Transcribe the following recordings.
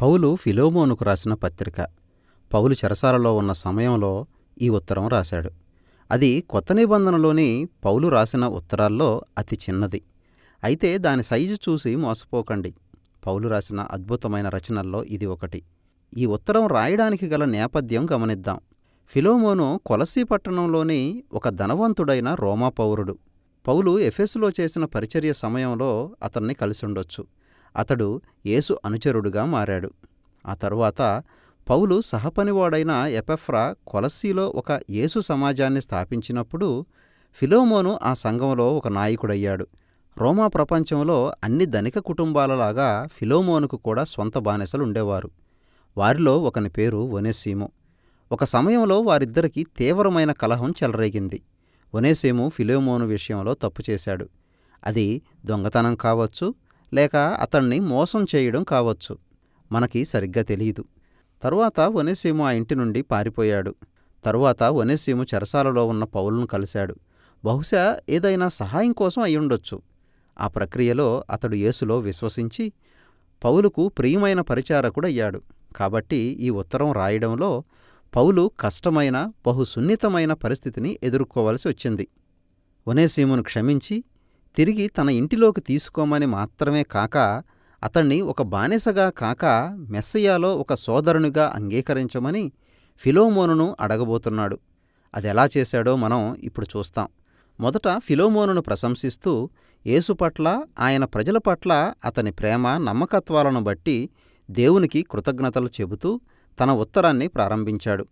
పౌలు ఫిలోమోనుకు రాసిన పత్రిక. పౌలు చెరసాలలో ఉన్న సమయంలో ఈ ఉత్తరం రాశాడు. అది కొత్త నిబంధనలోని పౌలు రాసిన ఉత్తరాల్లో అతి చిన్నది. అయితే దాని సైజు చూసి మోసపోకండి. పౌలు రాసిన అద్భుతమైన రచనల్లో ఇది ఒకటి. ఈ ఉత్తరం రాయడానికి గల నేపథ్యం గమనిద్దాం. ఫిలోమోను కొలసీ పట్టణంలోని ఒక ధనవంతుడైన రోమా పౌరుడు. పౌలు ఎఫెసులో చేసిన పరిచర్య సమయంలో అతన్ని కలిసుండొచ్చు అతడు యేసు అనుచరుడుగా మారాడు. ఆ తరువాత పౌలు సహపనివాడైన ఎపెఫ్రా కొలస్సీలో ఒక యేసు సమాజాన్ని స్థాపించినప్పుడు ఫిలోమోను ఆ సంఘంలో ఒక నాయకుడయ్యాడు. రోమా ప్రపంచంలో అన్ని ధనిక కుటుంబాలలాగా ఫిలోమోనుకు కూడా స్వంత బానిసలుండేవారు వారిలో ఒకని పేరు ఒనేసీము. ఒక సమయంలో వారిద్దరికీ తీవ్రమైన కలహం చెలరేగింది. ఒనేసీము ఫిలోమోను విషయంలో తప్పు చేశాడు. అది దొంగతనం కావచ్చు లేక అతణ్ణి మోసం చేయడం కావచ్చు. మనకి సరిగ్గా తెలియదు తరువాత వనేసీము ఆ ఇంటి నుండి పారిపోయాడు. తరువాత వనేసీము చెరసాలలో ఉన్న పౌలును కలిశాడు. బహుశా ఏదైనా సహాయం కోసం అయ్యుండొచ్చు ఆ ప్రక్రియలో అతడు యేసులో విశ్వసించి పౌలుకు ప్రియమైన పరిచారకుడయ్యాడు. కాబట్టి ఈ ఉత్తరం రాయడంలో పౌలు కష్టమైన బహు సున్నితమైన పరిస్థితిని ఎదుర్కోవలసి వచ్చింది. ఒనేసీమును క్షమించి తిరిగి తన ఇంటిలోకి తీసుకోమని మాత్రమే కాక అతణ్ణి ఒక బానిసగా కాక మెస్సయాలో ఒక సోదరునిగా అంగీకరించమని ఫిలోమోనును అడగబోతున్నాడు. అదెలా చేశాడో మనం ఇప్పుడు చూస్తాం. మొదట ఫిలోమోనును ప్రశంసిస్తూ యేసు పట్ల ఆయన ప్రజల పట్ల అతని ప్రేమ నమ్మకత్వాలను బట్టి దేవునికి కృతజ్ఞతలు చెబుతూ తన ఉత్తరాన్ని ప్రారంభించాడు.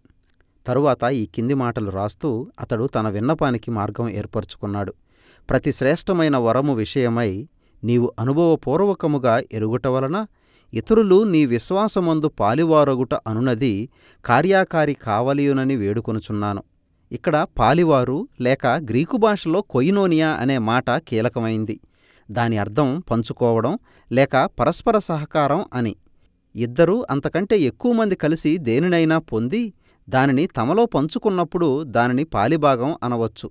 తరువాత ఈ కింది మాటలు రాస్తూ అతడు తన విన్నపానికి మార్గం ఏర్పరచుకున్నాడు. ప్రతి శ్రేష్టమైన వరము విషయమై నీవు అనుభవపూర్వకముగా ఎరుగుట వలన ఇతరులు నీ విశ్వాసమందు పాలివారొగుట అనునది కార్యాకారి కావలియునని వేడుకొనుచున్నాను. ఇక్కడ పాలివారు లేక గ్రీకు భాషలో కొయినోనియా అనే మాట కీలకమైంది. దాని అర్థం పంచుకోవడం లేక పరస్పర సహకారం అని. ఇద్దరూ అంతకంటే ఎక్కువ మంది కలిసి దేనినైనా పొంది దానిని తమలో పంచుకున్నప్పుడు దానిని పాలిభాగం అనవచ్చు.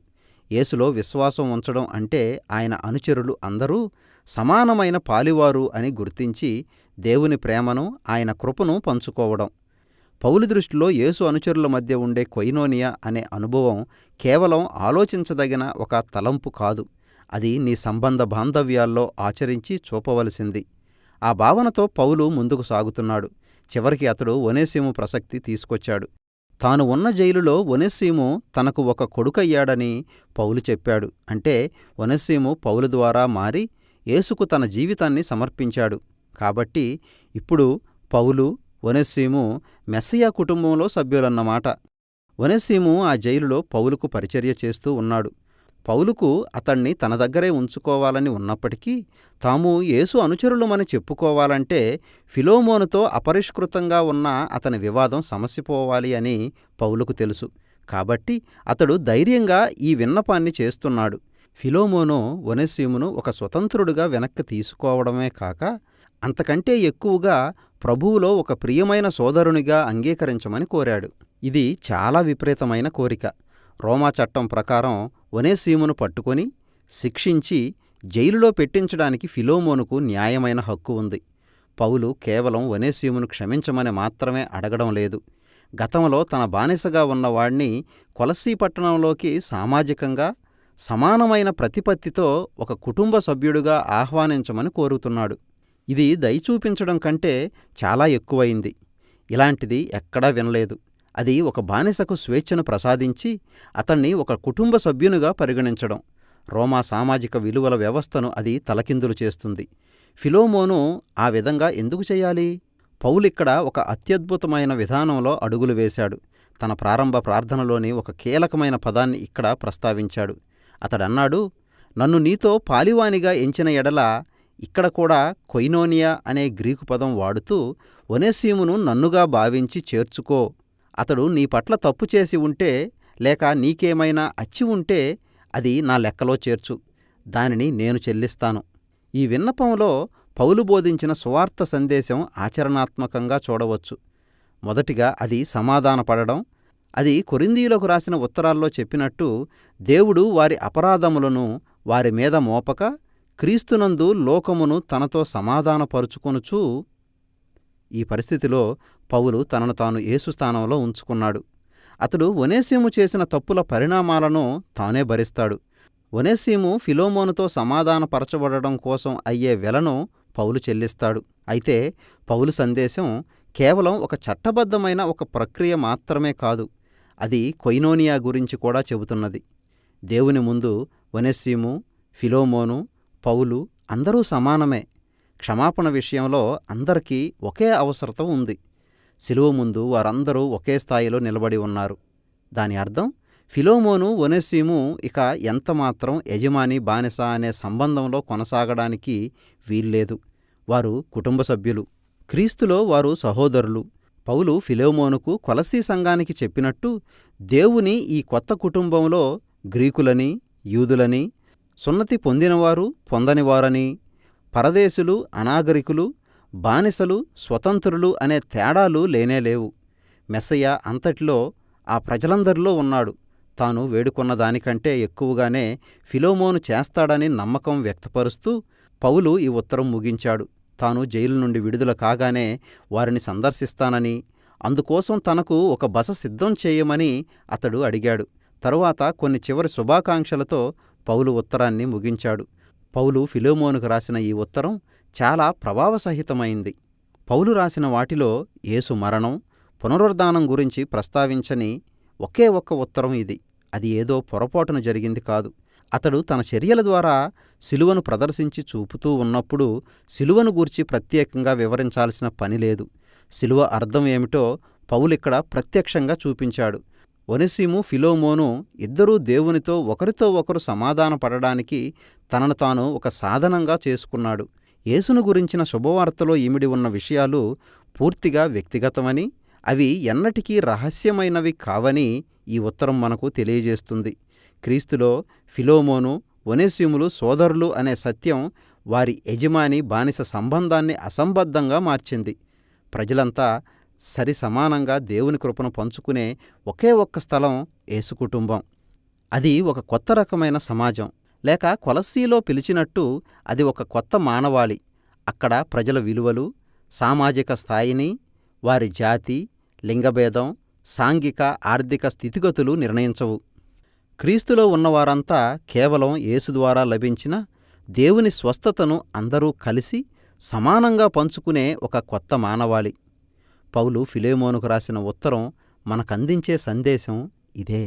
యేసులో విశ్వాసం ఉంచడం అంటే ఆయన అనుచరులు అందరూ సమానమైన పాలివారు అని గుర్తించి దేవుని ప్రేమను ఆయన కృపను పంచుకోవడం. పౌలు దృష్టిలో యేసు అనుచరుల మధ్య ఉండే కొయినోనియా అనే అనుభవం కేవలం ఆలోచించదగిన ఒక తలంపు కాదు. అది నీ సంబంధ బాంధవ్యాల్లో ఆచరించి చూపవలసింది. ఆ భావనతో పౌలు ముందుకు సాగుతున్నాడు. చివరికి అతడు ఒనేసిము ప్రసక్తి తీసుకొచ్చాడు. తాను ఉన్న జైలులో ఒనెస్సీము తనకు ఒక కొడుకయ్యాడని పౌలు చెప్పాడు. అంటే ఒనెస్సీము పౌలు ద్వారా మారి యేసుకు తన జీవితాన్ని సమర్పించాడు. కాబట్టి ఇప్పుడు పౌలు ఒనెస్సీము మెస్సియా కుటుంబంలో సభ్యులన్నమాట. ఒనెస్సీము ఆ జైలులో పౌలుకు పరిచర్య చేస్తూ ఉన్నాడు. పౌలుకు అతణ్ణి తన దగ్గరే ఉంచుకోవాలని ఉన్నప్పటికీ తాము యేసు అనుచరులమని చెప్పుకోవాలంటే ఫిలోమోనుతో అపరిష్కృతంగా ఉన్న అతని వివాదం సమసిపోవాలి అని పౌలుకు తెలుసు. కాబట్టి అతడు ధైర్యంగా ఈ విన్నపాన్ని చేస్తున్నాడు. ఫిలోమోను ఒనెసీమును ఒక స్వతంత్రుడుగా వెనక్కి తీసుకోవడమే కాక అంతకంటే ఎక్కువగా ప్రభువులో ఒక ప్రియమైన సోదరునిగా అంగీకరించమని కోరాడు. ఇది చాలా విపరీతమైన కోరిక. రోమా చట్టం ప్రకారం ఒనేసీమును పట్టుకొని శిక్షించి జైలులో పెట్టించడానికి ఫిలోమోనుకు న్యాయమైన హక్కు ఉంది. పౌలు కేవలం ఒనేసీమును క్షమించమని మాత్రమే అడగడం లేదు. గతంలో తన బానిసగా ఉన్నవాణ్ణి కొలసీ పట్టణంలోకి సామాజికంగా సమానమైన ప్రతిపత్తితో ఒక కుటుంబ సభ్యుడుగా ఆహ్వానించమని కోరుతున్నాడు. ఇది దయచూపించడం కంటే చాలా ఎక్కువైంది. ఇలాంటిది ఎక్కడా వినలేదు. అది ఒక బానిసకు స్వేచ్ఛను ప్రసాదించి అతన్ని ఒక కుటుంబ సభ్యునిగా పరిగణించడం. రోమా సామాజిక విలువల వ్యవస్థను అది తలకిందులు చేస్తుంది. ఫిలోమోను ఆ విధంగా ఎందుకు చేయాలి? పౌలిక్కడ ఒక అత్యద్భుతమైన విధానంలో అడుగులు వేశాడు. తన ప్రారంభ ప్రార్థనలోని ఒక కీలకమైన పదాన్ని ఇక్కడ ప్రస్తావించాడు. అతడన్నాడు నన్ను నీతో పాలివానిగా ఎంచిన ఎడల ఇక్కడ కూడా కొయినోనియా అనే గ్రీకు పదం వాడుతూ ఒనేసీమును నన్నుగా భావించి చేర్చుకో. అతడు నీ పట్ల తప్పు చేసి ఉంటే లేక నీకేమైనా అచ్చి ఉంటే అది నా లెక్కలో చేర్చు. దానిని నేను చెల్లిస్తాను. ఈ విన్నపంలో పౌలు బోధించిన సువార్త సందేశం ఆచరణాత్మకంగా చూడవచ్చు. మొదటిగా అది సమాధానపడడం అది కొరిందీయులకు రాసిన ఉత్తరాల్లో చెప్పినట్టు దేవుడు వారి అపరాధములను వారి మీద మోపక క్రీస్తునందు లోకమును తనతో సమాధానపరుచుకొనుచూ ఈ పరిస్థితిలో పౌలు తనను తాను యేసు స్థానంలో ఉంచుకున్నాడు. అతడు ఒనేసీము చేసిన తప్పుల పరిణామాలను తానే భరిస్తాడు. ఒనేసీము ఫిలోమోనుతో సమాధానపరచబడడం కోసం అయ్యే వెలను పౌలు చెల్లిస్తాడు. అయితే పౌలు సందేశం కేవలం ఒక చట్టబద్ధమైన ఒక ప్రక్రియ మాత్రమే కాదు అది కొయినోనియా గురించి కూడా చెబుతున్నది. దేవుని ముందు ఒనెస్సీము ఫిలోమోను పౌలు అందరూ సమానమే. క్షమాపణ విషయంలో అందరికీ ఒకే అవసరత ఉంది. శిలువ ముందు వారందరూ ఒకే స్థాయిలో నిలబడి ఉన్నారు. దాని అర్థం ఫిలోమోను ఒనెసీము ఇక ఎంతమాత్రం యజమాని బానిస అనే సంబంధంలో కొనసాగడానికి వీల్లేదు. వారు కుటుంబ సభ్యులు. క్రీస్తులో వారు సహోదరులు. పౌలు ఫిలోమోనుకు కొలసీ సంఘానికి చెప్పినట్టు దేవుని ఈ కొత్త కుటుంబంలో గ్రీకులని యూదులని సున్నతి పొందినవారు పొందనివారని పరదేశులు అనాగరికులు బానిసలు స్వతంత్రులు అనే తేడాలు లేనేలేవు మెస్సయ్య అంతటిలో ఆ ప్రజలందరిలో ఉన్నాడు. తాను వేడుకొన్న దానికంటే ఎక్కువగానే ఫిలోమోను చేస్తాడని నమ్మకం వ్యక్తపరుస్తూ పౌలు ఈ ఉత్తరం ముగించాడు. తాను జైలు నుండి విడుదల కాగానే వారిని సందర్శిస్తానని అందుకోసం తనకు ఒక బస సిద్ధం చేయమని అతడు అడిగాడు. తరువాత కొన్ని చివరి శుభాకాంక్షలతో పౌలు ఉత్తరాన్ని ముగించాడు. పౌలు ఫిలోమోనుకు రాసిన ఈ ఉత్తరం చాలా ప్రభావసహితమైంది. పౌలు రాసిన వాటిలో యేసు మరణం పునరుద్ధానం గురించి ప్రస్తావించని ఒకే ఒక్క ఉత్తరం ఇది. అది ఏదో పొరపాటున జరిగింది కాదు. అతడు తన చర్యల ద్వారా సిలువను ప్రదర్శించి చూపుతూ ఉన్నప్పుడు సిలువను గూర్చి ప్రత్యేకంగా వివరించాల్సిన పనిలేదు శిలువ సిలువ అర్థం ఏమిటో పౌలిక్కడ ప్రత్యక్షంగా చూపించాడు. ఒనెసీము ఫిలోమోను ఇద్దరూ దేవునితో ఒకరితో ఒకరు సమాధానపడడానికి తనను తాను ఒక సాధనంగా చేసుకున్నాడు. యేసును గురించిన శుభవార్తలో ఇమిడి ఉన్న విషయాలు పూర్తిగా వ్యక్తిగతమని అవి ఎన్నటికీ రహస్యమైనవి కావని ఈ ఉత్తరం మనకు తెలియజేస్తుంది. క్రీస్తులో ఫిలోమోను ఒనేసిములు సోదరులు అనే సత్యం వారి యజమాని బానిస సంబంధాన్ని అసంబద్ధంగా మార్చింది. ప్రజలంతా సరి సమానంగా దేవుని కృపను పంచుకునే ఒకే ఒక్క స్థలం యేసు కుటుంబం. అది ఒక కొత్త రకమైన సమాజం. లేక కొలసీలో పిలిచినట్టు అది ఒక కొత్త మానవాళి. అక్కడ ప్రజల విలువలు సామాజిక స్థాయిని వారి జాతి లింగభేదం సాంఘిక ఆర్థిక స్థితిగతులు నిర్ణయించవు. క్రీస్తులో ఉన్నవారంతా కేవలం యేసు ద్వారా లభించిన దేవుని స్వస్థతను అందరూ కలిసి సమానంగా పంచుకునే ఒక కొత్త మానవాళి. పౌలు ఫిలేమోనుకు రాసిన ఉత్తరం మనకందించే సందేశం ఇదే.